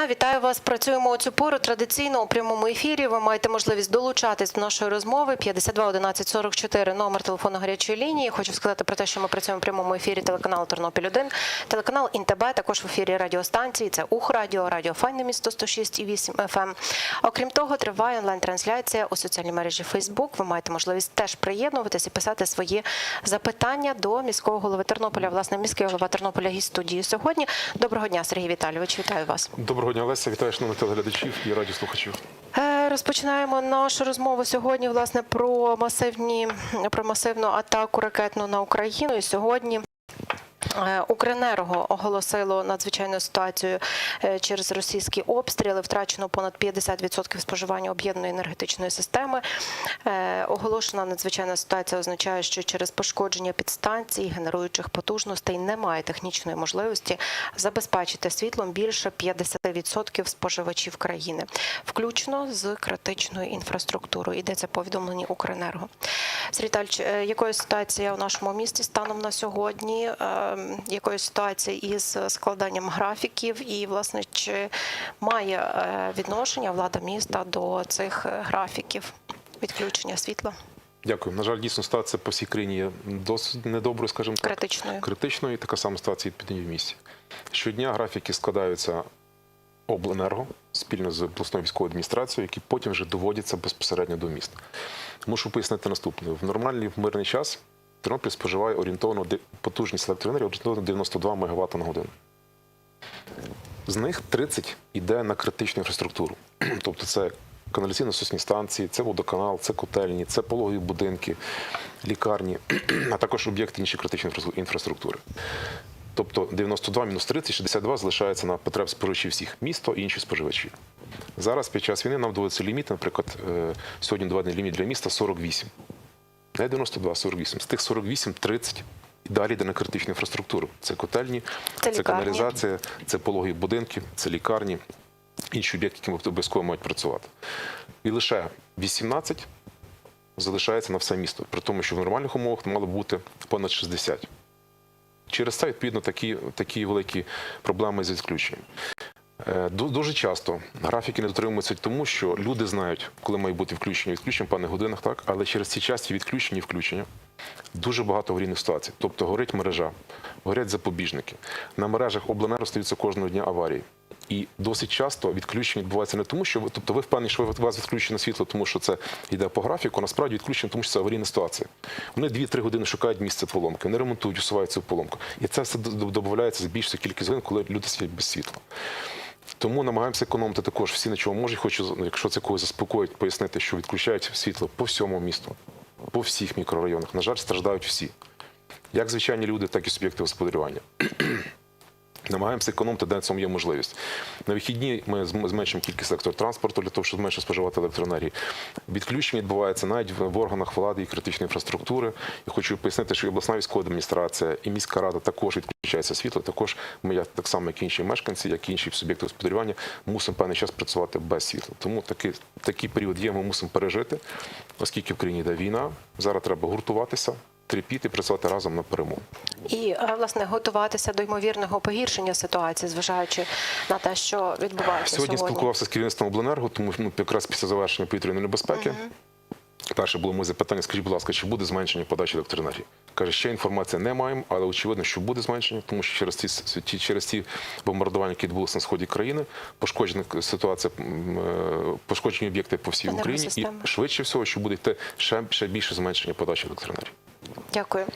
дня, вітаю вас. Працюємо у цю пору традиційно у прямому ефірі. Ви маєте можливість долучатись до нашої розмови. 52 11 44 номер телефону гарячої лінії. Хочу сказати про те, що ми працюємо в прямому ефірі телеканалу Тернопіль 1 телеканал Інтеб, також в ефірі радіостанції. Це Ух Радіо, Радіо Файне місто 106,8 FM. Окрім того, триває онлайн-трансляція у соціальній мережі Facebook. Ви маєте можливість теж приєднуватись і писати свої запитання до міського голови Тернополя. Власне, міський голова Тернополя гість студії сьогодні. Доброго дня, Сергій Віталійович. Вітаю вас. Доброго дня, Олеся. Вітаю шановних телеглядачів і радіослухачів. Е, Розпочинаємо нашу розмову сьогодні. Власне про масивні про масивну атаку ракетну на Україну. І сьогодні. Е, Укренерго оголосило надзвичайну ситуацію е, через російські обстріли. Втрачено понад 50% споживання об'єднаної енергетичної системи. Е, Оголошена надзвичайна ситуація означає, що через пошкодження підстанцій генеруючих потужностей немає технічної можливості забезпечити світлом більше 50% споживачів країни, включно з критичною інфраструктурою. Йдеться повідомлені Укренерго. Е, якою ситуація у нашому місті станом на сьогодні? Е, Якою ситуація із складанням графіків? І, власне, чи має е, відношення влада міста до цих графіків відключення світла Дякую. На жаль, дійсно ситуація по всій країні є досить недоброю, скажімо так. критичною? Критичною і така сама ситуація підняв в місті. Щодня графіки складаються обленерго спільно з обласною військовою адміністрацією, які потім вже доводяться безпосередньо до міст. Мушу пояснити наступне: в нормальний в мирний час Тернопіль споживає орієнтовно потужність електроенергії орієнтовно 92 МВт на годину. З них 30 йде на критичну інфраструктуру. Тобто це каналізаційно-сосні станції, це водоканал, це котельні, це пологові будинки, лікарні, а також об'єкти іншої критичної інфраструктури. Тобто 92 мінус 30, 62 залишається на потреб споживачів всіх місто і інші споживачі. Зараз під час війни нам доводиться ліміт, наприклад, е, сьогодні доведений ліміт для міста 48. Не 92, а 48. З тих 48 30 і далі йде на критичну інфраструктуру. Це котельні, Це це, каналізація, це пологі будинки, це лікарні, інші об'єкти, які обов'язково мають працювати. І лише 18 залишається на все місто, при тому, що в нормальних умовах мало бути понад 60. Через це, відповідно, такі, такі великі проблеми з відключенням. Е, ду- Дуже часто графіки не дотримуються тому, що люди знають, коли має бути включення відключення в певних годинах, так, але через ці часті відключення і включення дуже багато аварійних ситуацій. Тобто горить мережа, горять запобіжники. На мережах обленерго стаються кожного дня аварії. І досить часто відключення відбувається не тому, що ви, тобто ви впевнені, що у вас відключено світло, тому що це йде по графіку, насправді відключення, тому що це аварійна ситуація. Вони 2-3 години шукають місце поломки, вони ремонтують, усувають цю поломку. І це все додається збільшується кількість годин, коли люди сидять без світла. Тому намагаємося економити також всі на чому можуть. Хочу, якщо це когось заспокоїть, пояснити, що відключають світло по всьому місту, по всіх мікрорайонах. На жаль, страждають всі. Як звичайні люди, так і суб'єкти господарювання. Намагаємося економити, де цьому є можливість. На вихідні ми зменшимо кількість електротранспорту для того, щоб менше споживати електроенергії. Відключення відбувається навіть в в органах влади і критичної інфраструктури. І хочу пояснити, що і обласна військова адміністрація, і міська рада також відключається світло. Також ми, як так само, як і інші мешканці, як і інші суб'єкти господарювання, мусимо певний час працювати без світла. Тому такий, такий період є, ми мусимо пережити, оскільки в країні йде війна. Зараз треба гуртуватися, терпіти, працювати разом на перемогу. І е, власне готуватися до ймовірного погіршення ситуації, зважаючи на те, що відбувається Сьогодні сьогодні. спілкувався з керівництвом обленерго, тому що ну, якраз після завершення повітряної небезпеки. Перше було моє запитання, скажіть, будь ласка, чи буде зменшення подачі електроенергії? Каже, ще інформації не маємо, але очевидно, що буде зменшення, тому що через ті, с- через ті бомбардування, які відбулися на сході країни, пошкоджена ситуація, е, пошкоджені об'єкти по всій Україні, і швидше всього, що буде йти ще, ще більше зменшення подачі електроенергії. Дякую.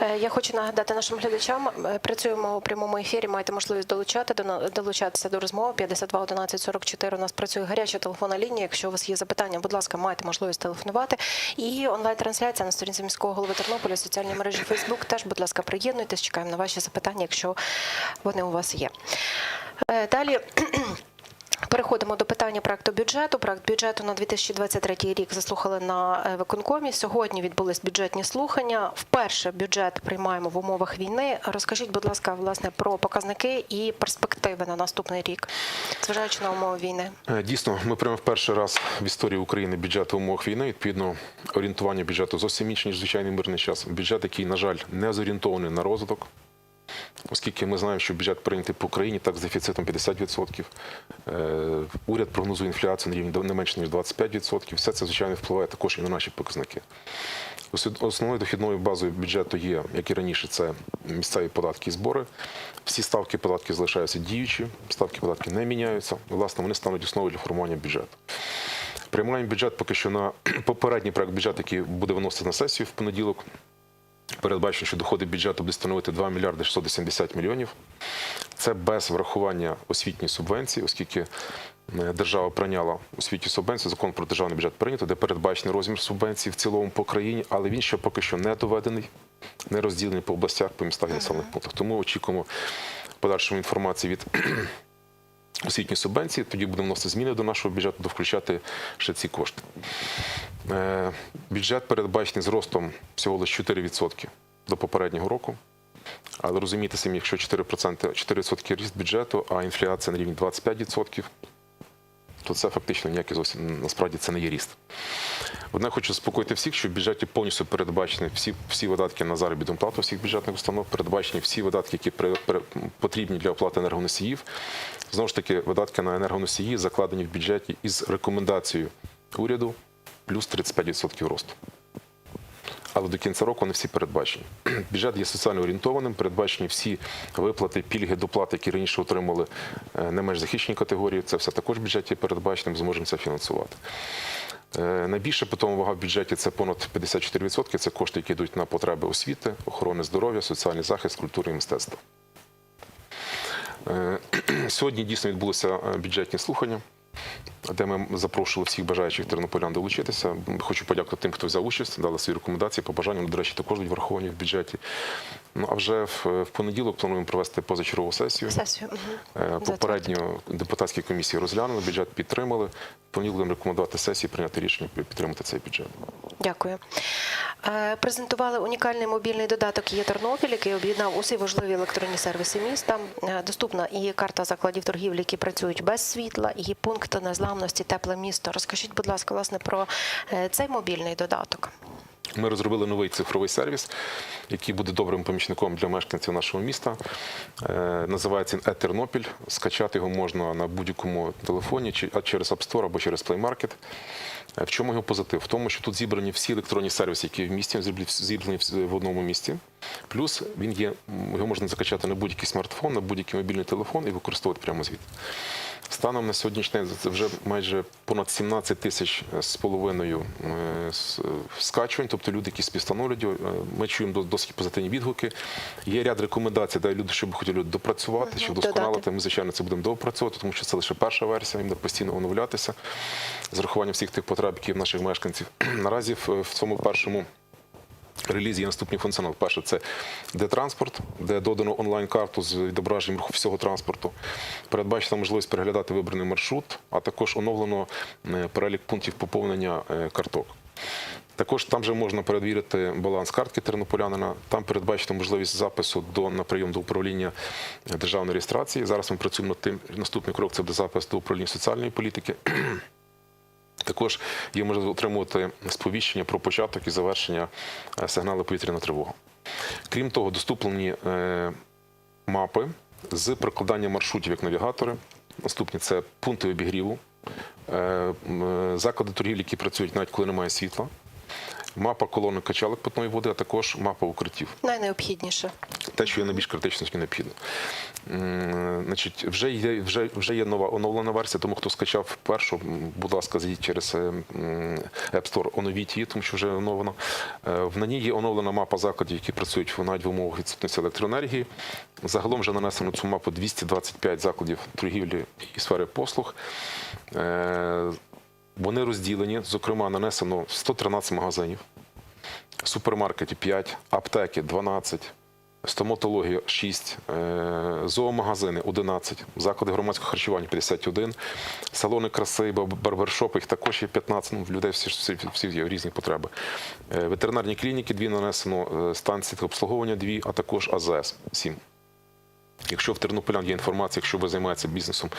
Е, Я хочу нагадати нашим глядачам. е, Працюємо у прямому ефірі. Маєте можливість долучати долучатися до розмови. 52 11 44 У нас працює гаряча телефонна лінія. Якщо у вас є запитання, будь ласка, маєте можливість телефонувати. І онлайн-трансляція на сторінці міського голови Тернополя, соціальній мережі Фейсбук. Теж, будь ласка, приєднуйтесь. Чекаємо на ваші запитання, якщо вони у вас є. Е, Далі. Переходимо до питання проекту бюджету. Проект бюджету на 2023 рік заслухали на е, виконкомі. Сьогодні відбулись бюджетні слухання. Вперше бюджет приймаємо в умовах війни. Розкажіть, будь ласка, власне про показники і перспективи на наступний рік, зважаючи на умови війни. Е, Дійсно, ми прямо перший раз в історії України бюджет в умовах війни. Відповідно, орієнтування бюджету зовсім інше, ніж звичайний мирний час. Бюджет, який, на жаль, не зорієнтований на розвиток. Оскільки ми знаємо, що бюджет прийнятий по Україні так з дефіцитом 50%. Е, Уряд прогнозує інфляцію на рівні не менше ніж 25%. Все це звичайно впливає також і на наші показники. Основною дохідною базою бюджету є, як і раніше, це місцеві податки і збори. Всі ставки податків залишаються діючі, ставки податків не міняються. Власне, вони стануть основою для формування бюджету. Приймаємо бюджет поки що на попередній проект бюджету, який буде виносити на сесію в понеділок. Передбачено, що доходи бюджету будуть становити 2 мільярди 680 мільйонів. Це без врахування освітньої субвенції, оскільки е, держава прийняла освітню субвенцію, закон про державний бюджет прийнято, де передбачений розмір субвенції в цілому по країні, але він ще поки що не доведений, не розділений по областях, по містах і населених пунктах. Тому очікуємо подальшої інформації від освітньої субвенції. Тоді будемо вносити зміни до нашого бюджету, до включати ще ці кошти. Е, Бюджет передбачений зростом всього лише 4% до попереднього року. Але розумієте самі, якщо 4%, 4% ріст бюджету, а інфляція на рівні 25%, то це фактично ніякий зовсім насправді це не є ріст. Одне хочу заспокоїти всіх, що в бюджеті повністю передбачені всі, всі видатки на заробітну плату всіх бюджетних установ, передбачені всі видатки, які при, при- потрібні для оплати енергоносіїв. Знову ж таки, видатки на енергоносії закладені в бюджеті із рекомендацією уряду плюс 35% росту. Але до кінця року вони всі передбачені. Бюджет є соціально орієнтованим, передбачені всі виплати, пільги, доплати, які раніше отримали е, не менш захищені категорії. Це все також в бюджеті передбачено, зможемо це фінансувати. Е, Найбільше питома вага в бюджеті це понад 54%. Це кошти, які йдуть на потреби освіти, охорони здоров'я, соціальний захист, культури і мистецтва. Е, Сьогодні дійсно відбулися бюджетні слухання, де ми запрошували всіх бажаючих тернополян долучитися. Хочу подякувати тим, хто взяв участь, дали свої рекомендації, побажання. Вони, До речі, також будуть враховані в бюджеті. Ну а вже в, в понеділок плануємо провести позачергову сесію. Сесію. Е, Попередньо депутатські комісії розглянули, бюджет підтримали. В понеділок будемо рекомендувати сесії прийняти рішення підтримати цей бюджет. Дякую. Е, Презентували унікальний мобільний додаток «Є Тернопіль», який об'єднав усі важливі електронні сервіси міста. Е, Доступна і карта закладів торгівлі, які працюють без світла, і пункт незламності тепле місто. Розкажіть, будь ласка, власне про е, цей мобільний додаток. Ми розробили новий цифровий сервіс, який буде добрим помічником для мешканців нашого міста. Називається «Е-Тернопіль». Скачати його можна на будь-якому телефоні, чи через App Store або через Play Market. В чому його позитив? В тому, що тут зібрані всі електронні сервіси, які в місті зібрані- в- одному місці. Плюс він є, його можна закачати на будь-який смартфон, на будь-який мобільний телефон і використовувати прямо звідти. Станом на сьогоднішній день це вже майже понад 17 тисяч з половиною е, скачувань, тобто люди, які співстановлюють, е, ми чуємо досить позитивні відгуки. Є ряд рекомендацій, де люди, щоб хотіли допрацювати, щоб додати. досконалити. Ми, звичайно, це будемо доопрацьовувати, тому що це лише перша версія, їм буде постійно оновлятися з урахуванням всіх тих потреб, які в наших мешканців. Наразі в цьому першому релізі є наступний функціонал. Перше, це де транспорт, де додано онлайн-карту з відображенням руху всього транспорту. Передбачена можливість переглядати вибраний маршрут, а також оновлено е, перелік пунктів поповнення е, карток. Також там же можна перевірити баланс картки тернополянина. Там передбачена можливість запису до на прийом до управління е, державної реєстрації. Зараз ми працюємо над тим. Наступний крок це буде запис до управління соціальної політики. Також є можливість отримувати сповіщення про початок і завершення е, сигналу повітряна тривога. Крім того, доступлені е, мапи з прокладанням маршрутів як навігатори. Наступні це пункти обігріву, е, заклади торгівлі, які працюють навіть коли немає світла. Мапа колони качалок питної води, а також мапа укриттів Найнеобхідніше. те, що є найбільш критично необхідно. Значить, вже є, вже, вже є нова оновлена версія, тому хто скачав першу, будь ласка, зайдіть через е, App Store, оновіть її, тому що вже оновлено. Е, В на ній є оновлена мапа закладів, які працюють навіть в умовах відсутності електроенергії. Загалом вже нанесено цю мапу 225 закладів торгівлі і сфери послуг. Вони розділені, зокрема, нанесено 113 магазинів супермаркетів 5, аптеки 12, стоматологія 6, е, зоомагазини 11, заклади громадського харчування 51, салони краси, барбершопи їх також є 15, ну, в людей всі, всі, всі є різні потреби. Е, Ветеринарні клініки 2 нанесено, е, станції обслуговування 2, а також АЗС 7. Якщо в тернополян є інформація, якщо ви займаєтеся бізнесом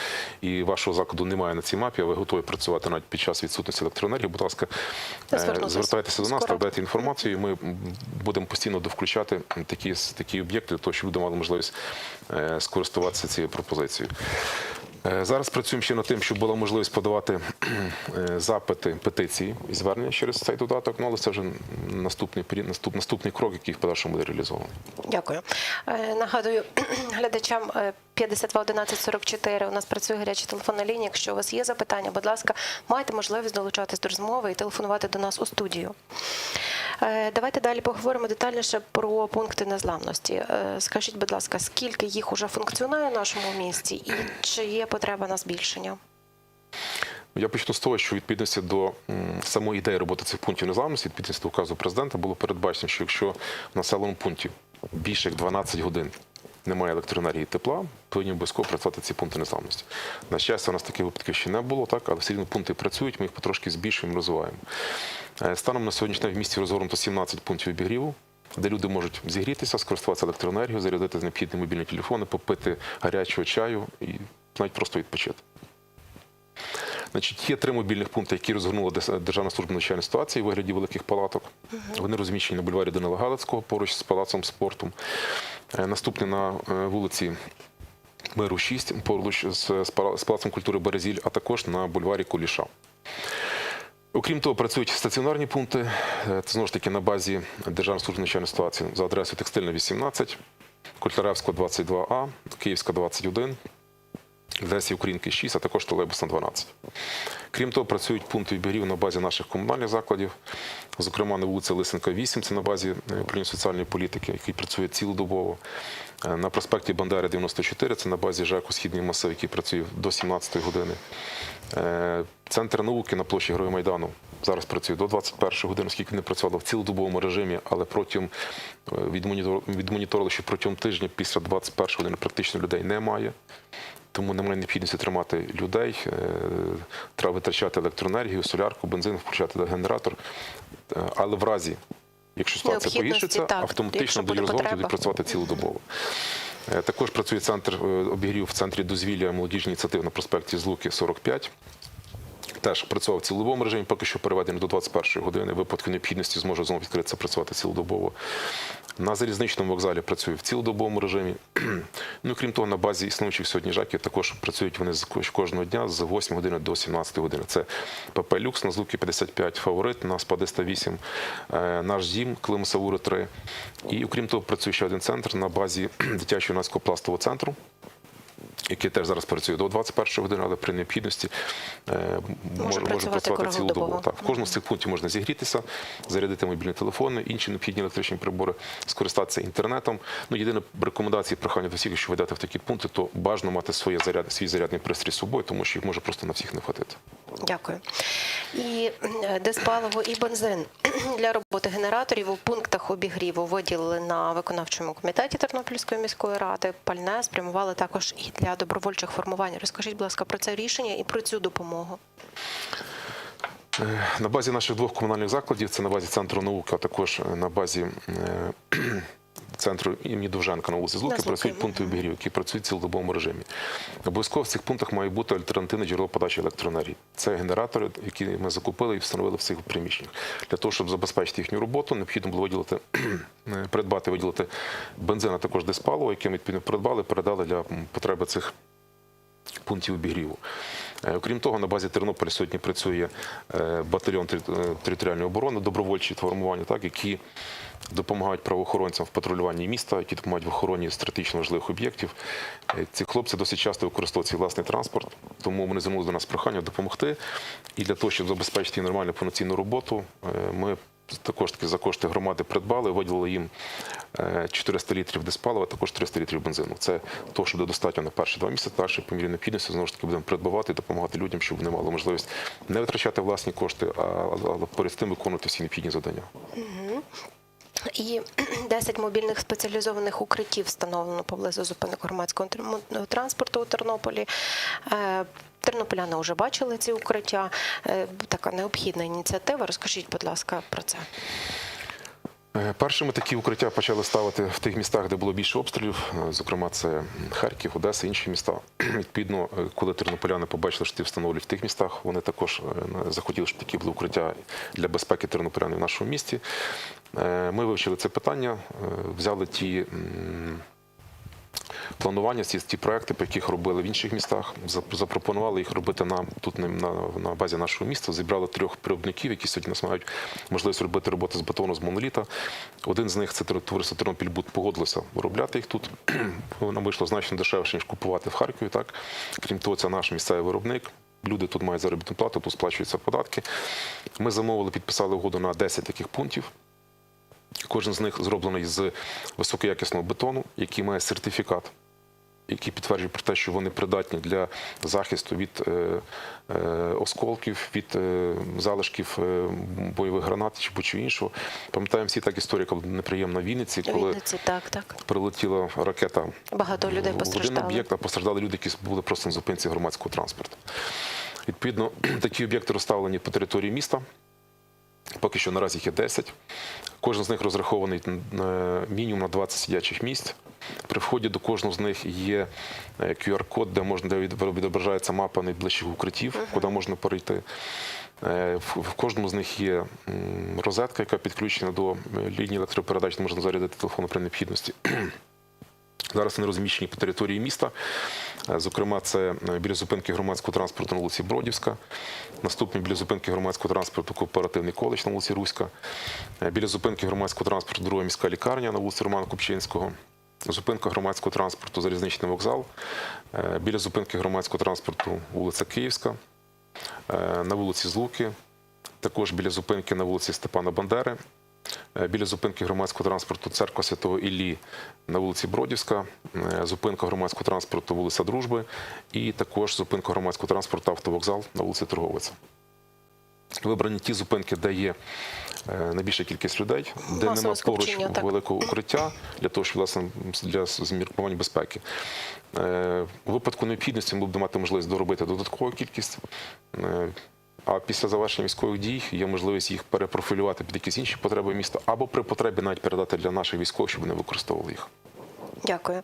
і вашого закладу немає на цій мапі, а ви готові працювати навіть під час відсутності електроенергії, будь ласка, е, звертайтеся до нас, та дайте інформацію. і Ми будемо постійно довключати такі, такі об'єкти, для того, щоб люди мали можливість е, скористуватися цією пропозицією. Е, Зараз працюємо ще над тим, щоб була можливість подавати е, запити, петиції і звернення через цей додаток. Ну, але це вже наступний наступ, наступний крок, який в подальшому буде реалізований. Дякую. Е, Нагадую глядачам 52 11 44 У нас працює гаряча телефонна лінія. Якщо у вас є запитання, будь ласка, маєте можливість долучатись до розмови і телефонувати до нас у студію. Е, Давайте далі поговоримо детальніше про пункти незламності. Е, Скажіть, будь ласка, скільки їх уже функціонує в нашому місті, і чи є потреба на збільшення? Я почну з того, що відповідності до самої ідеї роботи цих пунктів незламності, відповідності до указу президента, було передбачено, що якщо в населеному пункті більше як 12 годин немає електроенергії і тепла, повинні обов'язково працювати ці пункти незламності. На щастя, у нас таких випадків ще не було, так, але все рівно пункти працюють, ми їх потрошки збільшуємо, розвиваємо. Е, Станом на сьогоднішній в місті розгорнуто 17 пунктів обігріву. Де люди можуть зігрітися, скористуватися електроенергією, зарядити необхідні мобільні телефони, попити гарячого чаю і навіть просто відпочити. Значить, є три мобільних пункти, які розгорнула Державна служба надзвичайної ситуації у вигляді великих палаток. Вони розміщені на бульварі Данила Галицького поруч з палацом спорту. Е, Наступний на е, вулиці Миру 6 поруч з, палацом культури Березіль, а також на бульварі Куліша. Окрім того, працюють стаціонарні пункти. Це знову ж таки на базі Державної служби надзвичайної ситуації за адресою Текстильна 18, Культаревська, 22А, Київська 21, Лесі Українки 6, а також Тролейбусна 12. Крім того, працюють пункти відбірів на базі наших комунальних закладів, зокрема на вулиці Лисенка 8, це на базі е, управління соціальної політики, який працює цілодобово. Е, На проспекті Бандери 94, це на базі ЖЕКу Східний масив, який працює до 17 години. Е, Центр науки на площі Героя Майдану зараз працює до 21 години, оскільки не працювало в цілодобовому режимі, але протягом відмонітор- відмоніторили, що протягом тижня після 21 години практично людей немає. Тому немає необхідності тримати людей, е, треба витрачати електроенергію, солярку, бензин, включати генератор. Е, Але в разі, якщо ситуація погіршиться, автоматично буде розгорнути будуть працювати цілодобово. Е, Також працює центр обігрів в центрі дозвілля молодіжні ініціатив на проспекті Злуки 45. Теж працював в цілодобовому режимі, поки що переведений до 21 години. Випадку необхідності зможе знову відкритися працювати цілодобово. На залізничному вокзалі працює в цілодобовому режимі. Ну крім того, на базі існуючих сьогодні жаків також працюють вони кожного дня з 8 години до 17 години. Це ПП Люкс на Злуки 55, фаворит на Спадиста 8, е, наш дім Клим Савури 3. І окрім того, працює ще один центр на базі дитячого юнацького пластового центру який теж зараз працює до 21 години, але при необхідності е, може, працювати працювати цілодобово. Так, в кожному з цих пунктів можна зігрітися, зарядити мобільні телефони, інші необхідні електричні прибори, скористатися інтернетом. Ну, єдина рекомендація і прохання до всіх, якщо ви йдете в такі пункти, то бажано мати своє заряд, свій зарядний пристрій з собою, тому що їх може просто на всіх не хватити. Дякую. І е, диспаливо і бензин для роботи генераторів у пунктах обігріву виділили на виконавчому комітеті Тернопільської міської ради. Пальне спрямували також і для добровольчих формувань. Розкажіть, будь ласка, про це рішення і про цю допомогу. На базі наших двох комунальних закладів, це на базі центру науки, а також на базі е, центру імені Довженка на вулиці Злуки, працюють пункти обігріву, які працюють в цілодобовому режимі. Обов'язково в цих пунктах має бути альтернативне джерело подачі електроенергії. Це генератори, які ми закупили і встановили в цих приміщеннях. Для того, щоб забезпечити їхню роботу, необхідно було виділити, е, придбати, виділити бензин, а також диспаливо, яке ми відповідно придбали, передали для потреби цих пунктів обігріву. Е, Окрім того, на базі Тернополя сьогодні працює е, батальйон е, територіальної оборони, добровольчі формування, так, які допомагають правоохоронцям в патрулюванні міста, які допомагають в охороні стратегічно важливих об'єктів. Ці хлопці досить часто використовують свій власний транспорт, тому вони звернулися до нас з проханням допомогти. І для того, щоб забезпечити нормальну повноцінну роботу, ми також таки за кошти громади придбали, виділили їм е, 400 літрів диспалива, також 300 літрів бензину. Це то, що буде достатньо на перші два місяці. Далі по мірі необхідності знову ж таки будемо придбавати і допомагати людям, щоб вони мали можливість не витрачати власні кошти, а а, поряд з тим виконувати всі необхідні завдання. І 10 мобільних спеціалізованих укриттів встановлено поблизу зупинок громадського транспорту у Тернополі. Е, Тернополяни вже бачили ці укриття. Е, Така необхідна ініціатива. Розкажіть, будь ласка, про це. Е, Першими такі укриття почали ставити в тих містах, де було більше обстрілів. Зокрема, це Харків, Одеса, інші міста. Відповідно, коли тернополяни побачили, що ті встановлюють в тих містах, вони також захотіли, щоб такі були укриття для безпеки тернополян в нашому місті. Е, Ми вивчили це питання, е, взяли ті. Планування ці ті проекти, по яких робили в інших містах, запропонували їх робити нам тут на, на, базі нашого міста. Зібрали трьох виробників, які сьогодні нас мають можливість робити роботи з бетону з моноліта. Один з них це товариство Тернопільбуд погодилося виробляти їх тут. Воно вийшло значно дешевше ніж купувати в Харкові. Так крім того, це наш місцевий виробник. Люди тут мають заробітну плату, тут сплачуються податки. Ми замовили, підписали угоду на 10 таких пунктів. Кожен з них зроблений з високоякісного бетону, який має сертифікат, який підтверджує про те, що вони придатні для захисту від е, е, осколків, від е, залишків бойових гранат чи будь-чого іншого. Пам'ятаємо всі так історія, була неприємна в Вінниці, коли Вінниці, так, так. прилетіла ракета Багато людей в один постраждали. об'єкт, а постраждали люди, які були просто на зупинці громадського транспорту. Відповідно, такі об'єкти розставлені по території міста. Поки що наразі їх є 10. Кожен з них розрахований е, мінімум на 20 сидячих місць. При вході до кожного з них є е, QR-код, де можна де відображається мапа найближчих укриттів, куди можна перейти. Е, В кожному з них є розетка, яка підключена до е, лінії електропередач, де можна зарядити телефон при необхідності. Зараз вони розміщені по території міста. Е, Зокрема, це е, біля зупинки громадського транспорту на вулиці Бродівська. Наступний біля зупинки громадського транспорту кооперативний коледж на вулиці Руська. Е, Біля зупинки громадського транспорту друга міська лікарня на вулиці Романа Купчинського. Зупинка громадського транспорту залізничний вокзал. Біля зупинки громадського транспорту вулиця Київська. На вулиці Злуки. Також біля зупинки на вулиці Степана Бандери. Е, Біля зупинки громадського транспорту церква Святого Іллі на вулиці Бродівська, е, зупинка громадського транспорту вулиця Дружби і також зупинка громадського транспорту автовокзал на вулиці Торговиця. Вибрані ті зупинки, де є е, найбільша кількість людей, де Масове нема поруч так. великого укриття для того, щоб власне для зміркування безпеки. У випадку необхідності ми будемо мати можливість доробити додаткову кількість. А після завершення військових дій є можливість їх перепрофілювати під якісь інші потреби міста, або при потребі навіть передати для наших військових, щоб вони використовували їх. Дякую.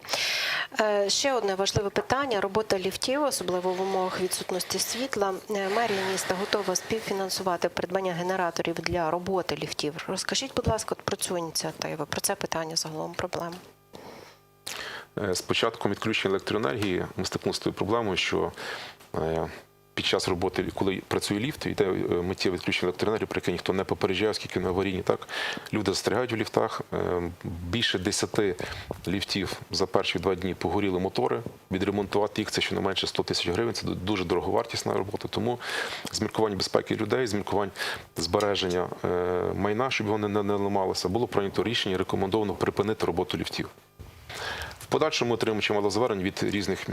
Е, Ще одне важливе питання: робота ліфтів, особливо в умовах відсутності світла. Е, Мерія міста готова співфінансувати придбання генераторів для роботи ліфтів. Розкажіть, будь ласка, про цю ініціативу, про це питання загалом проблем. Е, З початком відключення електроенергії ми стикнулися з тою проблемою, що під час роботи, коли працює ліфт, йде е, миттєве відключення електроенергії, про яке ніхто не попереджає, оскільки вони аварійні. Так люди застрягають у ліфтах. Е, Більше 10 ліфтів за перші два дні погоріли мотори. Відремонтувати їх це щонайменше 100 тисяч гривень. Це дуже дороговартісна робота. Тому з міркувань безпеки людей, з міркувань збереження е, майна, щоб його не, не було прийнято рішення рекомендовано припинити роботу ліфтів. Подальшому отримуємо чимало звернень від різних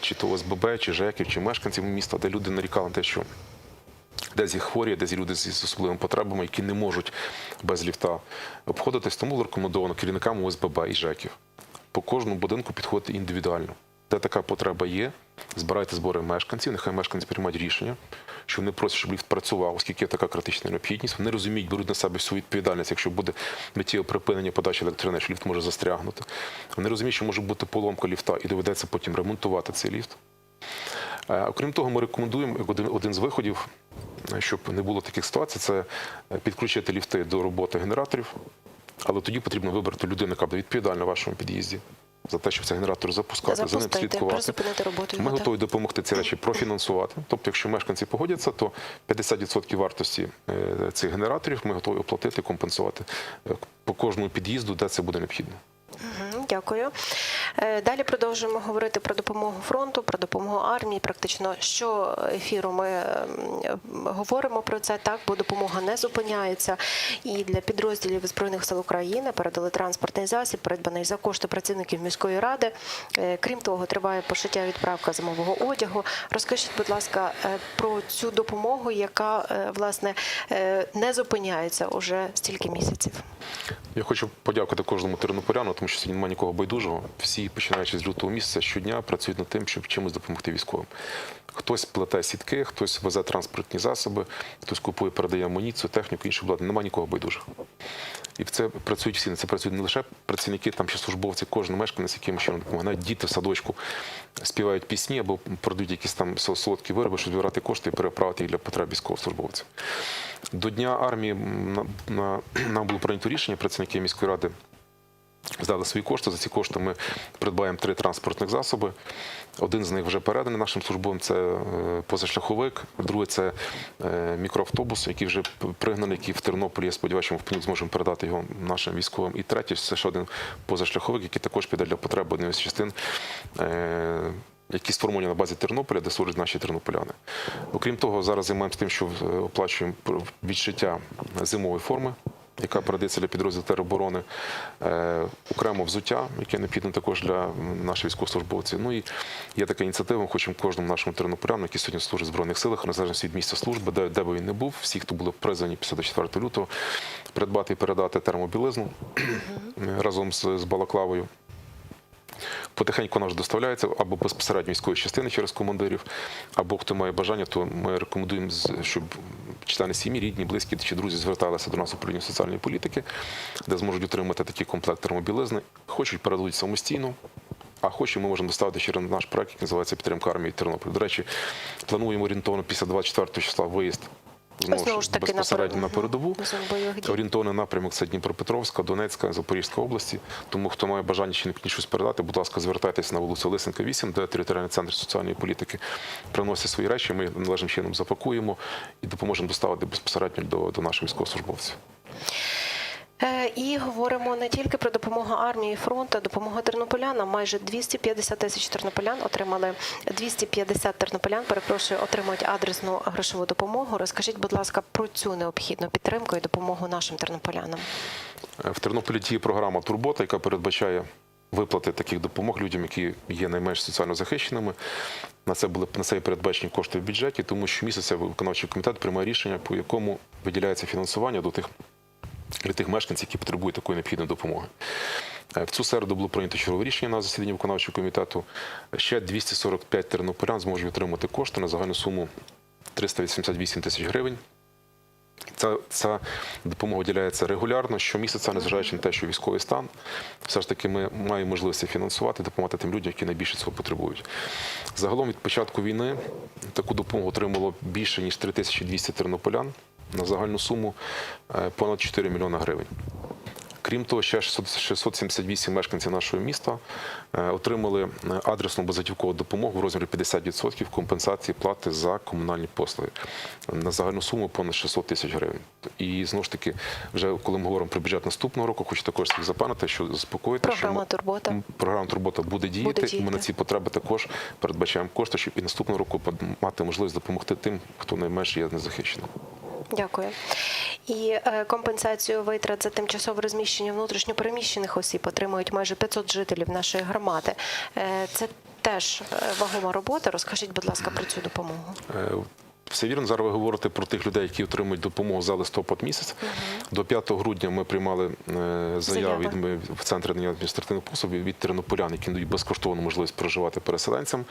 чи то ОСББ, чи ЖЕКів, чи мешканців міста, де люди нарікали на те, що десь є хворі, десь люди з особливими потребами, які не можуть без ліфта обходитись. Тому рекомендовано керівникам ОСББ і ЖЕКів по кожному будинку підходити індивідуально. Де така потреба є, збирайте збори мешканців, нехай мешканці приймають рішення, що вони просять, щоб ліфт працював, оскільки є така критична необхідність. Вони розуміють, беруть на себе всю відповідальність, якщо буде миттєве припинення подачі електроенергії, ліфт може застрягнути. Вони розуміють, що може бути поломка ліфта і доведеться потім ремонтувати цей ліфт. Е, Окрім того, ми рекомендуємо як один, один з виходів, е, щоб не було таких ситуацій, це е, підключити ліфти до роботи генераторів. Але тоді потрібно вибрати людину, яка буде відповідальна вашому під'їзді за те, щоб цей генератор запускати, за ним слідкувати. роботу. Ми готові допомогти ці речі профінансувати. Тобто, якщо мешканці погодяться, то 50% вартості е, цих генераторів ми готові оплатити, компенсувати е, по кожному під'їзду, де це буде необхідно. Мгм, Дякую. Е, Далі продовжуємо говорити про допомогу фронту, про допомогу армії. Практично що ефіру ми ем, говоримо про це так, бо допомога не зупиняється. І для підрозділів збройних сил України передали транспортний засіб, придбаний за кошти працівників міської ради. Е, Крім того, триває пошиття відправка зимового одягу. Розкажіть, будь ласка, е, про цю допомогу, яка власне не зупиняється уже стільки місяців. Я хочу подякувати кожному тернополяну, тому що сьогодні немає нікого байдужого. Всі, починаючи з лютого місяця, щодня працюють над тим, щоб чимось допомогти військовим. Хтось плете сітки, хтось везе транспортні засоби, хтось купує, передає амуніцію, техніку, інше обладнання. Немає нікого байдужого. І це працюють всі. Це працюють не лише працівники, там ще службовці, кожен мешканець, яким чином допомагає. Діти в садочку співають пісні або продають якісь там солодкі вироби, щоб збирати кошти і переправити їх для потреб військовослужбовців. До Дня армії на, на, нам було прийнято рішення працівники міської ради. Здали свої кошти. За ці кошти ми придбаємо три транспортних засоби. Один з них вже переданий нашим службовим. Це е, позашляховик. Другий це е, мікроавтобус, який вже пригнаний, який в Тернополі. Я сподіваюся, ми в понеділок зможемо передати його нашим військовим. І третій це ще один позашляховик, який також піде для потреб однієї з частин. е, Які сформовані на базі Тернополя, де служать наші тернополяни. Окрім того, зараз займаємося тим, що оплачуємо відшиття зимової форми, яка передається для підрозділів тероборони, е, окремо взуття, яке необхідно також для наших військовослужбовців. Ну і є така ініціатива. Ми хочемо кожному нашому тернополяну, який сьогодні служить в збройних силах, незалежно від місця служби, де, де би він не був, всі, хто були призвані після 24 лютого, придбати і передати термобілизну разом з, з балаклавою. Потихеньку вона вже доставляється або безпосередньо військової частини через командирів, або хто має бажання, то ми рекомендуємо, щоб члени сім'ї, рідні, близькі чи друзі зверталися до нас управління соціальної політики, де зможуть отримати такий комплект термобілизни. Хочуть передадуть самостійно. А хочемо, ми можемо доставити через наш проект, який називається Підтримка армії Тернопіль. До речі, плануємо орієнтовно після 24 числа виїзд Знову ж таки, безпосередньо на передову. Орієнтовний напрямок це Дніпропетровська, Донецька, Запорізька області. Тому хто має бажання чи не щось передати, будь ласка, звертайтеся на вулицю Лисенка, 8, де територіальний центр соціальної політики приносить свої речі. Ми належним чином запакуємо і допоможемо доставити безпосередньо до, до наших військовослужбовців. Е, І говоримо не тільки про допомогу армії фронту, допомогу тернополянам. Майже 250 тисяч тернополян отримали 250 тернополян. Перепрошую, отримують адресну грошову допомогу. Розкажіть, будь ласка, про цю необхідну підтримку і допомогу нашим тернополянам. Е, В Тернополі діє програма Турбота, яка передбачає виплати таких допомог людям, які є найменш соціально захищеними. На це були на це і передбачені кошти в бюджеті, тому що місяця виконавчий комітет приймає рішення, по якому виділяється фінансування до тих для тих мешканців, які потребують такої необхідної допомоги. Е, В цю середу було прийнято чергове рішення на засіданні виконавчого комітету. Ще 245 тернополян зможуть отримати кошти на загальну суму 388 тисяч гривень. Ця, ця допомога виділяється регулярно, щомісяця, незважаючи на те, що військовий стан, все ж таки ми маємо можливість фінансувати, допомагати тим людям, які найбільше цього потребують. Загалом від початку війни таку допомогу отримало більше ніж 3200 тернополян на загальну суму е, понад 4 мільйона гривень. Крім того, ще 600 678 мешканців нашого міста е, отримали е, адресну безготівкову допомогу в розмірі 50% компенсації плати за комунальні послуги на загальну суму понад 600 тисяч гривень. І знову ж таки, вже коли ми говоримо про бюджет наступного року, хочу також всіх запевнити, що заспокоїти, Програма що ми- «Турбота». програма турбота буде діяти, і ми на ці потреби також передбачаємо кошти, щоб і наступного року мати можливість допомогти тим, хто найменш є незахищеним. Дякую. І е, компенсацію витрат за тимчасове розміщення внутрішньопереміщених осіб отримують майже 500 жителів нашої громади. Е, Це теж е, вагома робота. Розкажіть, будь ласка, про цю допомогу. Все вірно, зараз ви говорите про тих людей, які отримують допомогу за листопад місяць. До 5 грудня ми приймали заяви від ми в надання адміністративних послуг від тернополян, які надають безкоштовну можливість проживати переселенцям.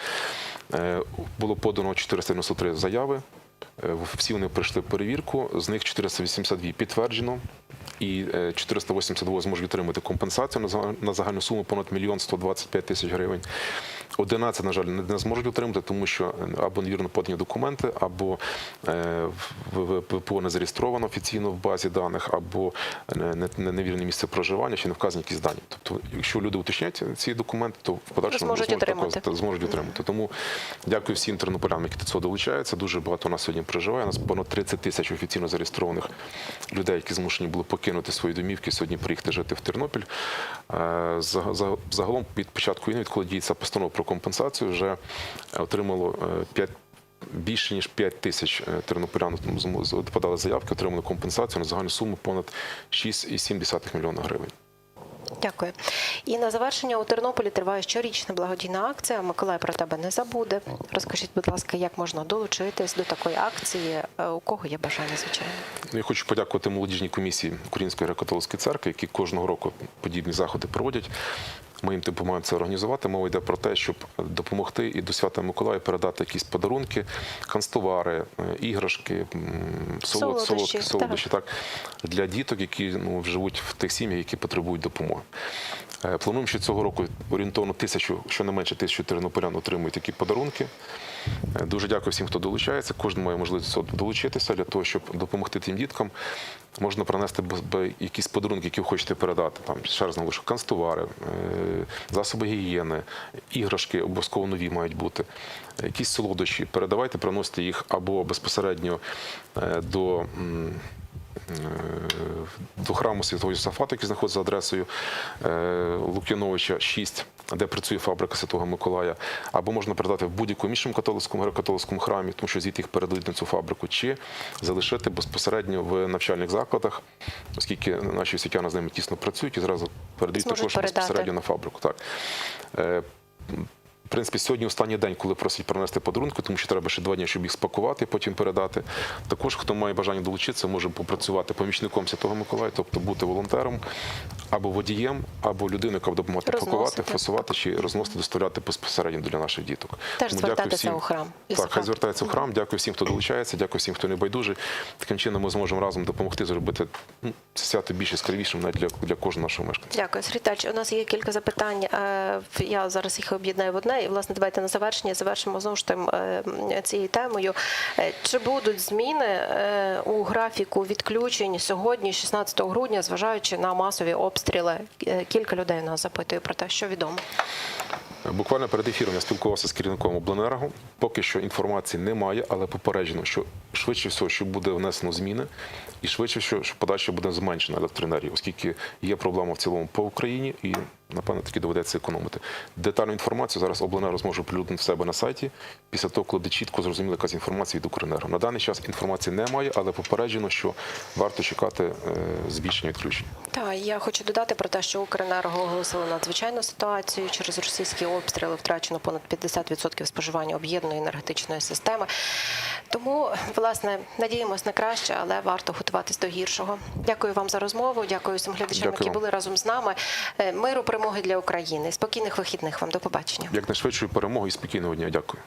Було подано 493 заяви. Е, Всі вони пройшли перевірку. З них 482 підтверджено. І е, 482 зможуть отримати компенсацію на загальну суму понад мільйон 125 тисяч гривень. 11, на жаль, не зможуть отримати, тому що е, або невірно подані документи, або е, ВПО не зареєстровано офіційно в базі даних, або не- невірне місце проживання, чи не вказані якісь дані. Тобто, якщо люди уточнять ці документи, то в подальшому зможуть отримати. також- зможуть отримати. Тому дякую всім тернополянам, які до цього долучаються. Дуже багато у нас сьогодні проживає. У нас понад 30 тисяч офіційно зареєстрованих людей, які змушені були покинути свої домівки, сьогодні приїхати жити в Тернопіль. Е, за- за- Загалом від початку війни, відколи діється постанова про компенсацію, вже отримало 5 Більше ніж 5 тисяч е, тернополян подали заявки, отримали компенсацію на загальну суму понад 6,7 мільйона гривень. Дякую. І на завершення у Тернополі триває щорічна благодійна акція. Миколай про тебе не забуде. Розкажіть, будь ласка, як можна долучитись до такої акції? Е, У кого є бажання, звичайно? Я хочу подякувати молодіжній комісії Української греко-католицької церкви, які кожного року подібні заходи проводять. Ми їм допомагаємо це організувати. Мова йде про те, щоб допомогти і до свята Миколая передати якісь подарунки, канцтовари, е, іграшки, солод, солодкі солодощі, так для діток, які ну, живуть в тих сім'ях, які потребують допомоги. Е, Плануємо, що цього року орієнтовно тисячу, щонайменше тисячу тернополян отримують такі подарунки. Е, Дуже дякую всім, хто долучається. Кожен має можливість долучитися для того, щоб допомогти тим діткам. Можна принести якісь подарунки, які ви хочете передати. Там ще раз наголошую, канцтовари, е, засоби гігієни, іграшки обов'язково нові мають бути, якісь солодощі. Передавайте, приносите їх або безпосередньо е, до. Е, до храму Святого Йосафата, який знаходиться за адресою е, Лук'яновича 6, де працює фабрика Святого Миколая, або можна передати в будь-якому іншому католицькому греко-католицькому храмі, тому що звідти їх передають на цю фабрику, чи залишити безпосередньо в навчальних закладах, оскільки наші освітяни з ними тісно працюють і зразу передають Зможуть також передати. безпосередньо на фабрику. Так. В принципі, сьогодні останній день, коли просять принести подарунки, тому що треба ще два дні, щоб їх спакувати, потім передати. Також, хто має бажання долучитися, може попрацювати помічником Святого Миколая, тобто бути волонтером або водієм, або людиною, яка буде допомагати пакувати, фасувати чи розносити, доставляти безпосередньо для наших діток. Теж Тому звертатися всім. у храм. Так, хай звертається в храм. Дякую всім, хто долучається, дякую всім, хто не байдужий. Таким чином ми зможемо разом допомогти зробити ну, свято більш яскравішим навіть для, для кожного нашого мешканця. Дякую, Віталійович, У нас є кілька запитань. Е, Я зараз їх об'єднаю в одне. І власне давайте на завершення завершимо знову ж тим е, цією темою. Е, Чи будуть зміни е, у графіку відключень сьогодні, 16 грудня, зважаючи на масові обстріли? Кілька людей нас запитує про те, що відомо. Буквально перед ефіром я спілкувався з керівником обленерго. Поки що інформації немає, але попереджено, що швидше всього, що буде внесено зміни, і швидше всього, що подальше буде зменшена електроенергія, оскільки є проблема в цілому по Україні, і напевно таки доведеться економити. Детальну інформацію зараз обленерго зможе оприлюднити в себе на сайті. Після того, коли буде чітко зрозуміла якась інформація від Укренерго. На даний час інформації немає, але попереджено, що варто чекати е, збільшення відключень. Так, я хочу додати про те, що Укренерго оголосили надзвичайну ситуацію. Через російські обстріли втрачено понад 50% споживання об'єднаної енергетичної системи. Тому, власне, надіємось на краще, але варто готуватись до гіршого. Дякую вам за розмову. Дякую всім глядачам, Дякую які були разом з нами. Е, Миру, перемоги для України. Спокійних вихідних вам. До побачення. Як найшвидшої перемоги і спокійного дня. Дякую.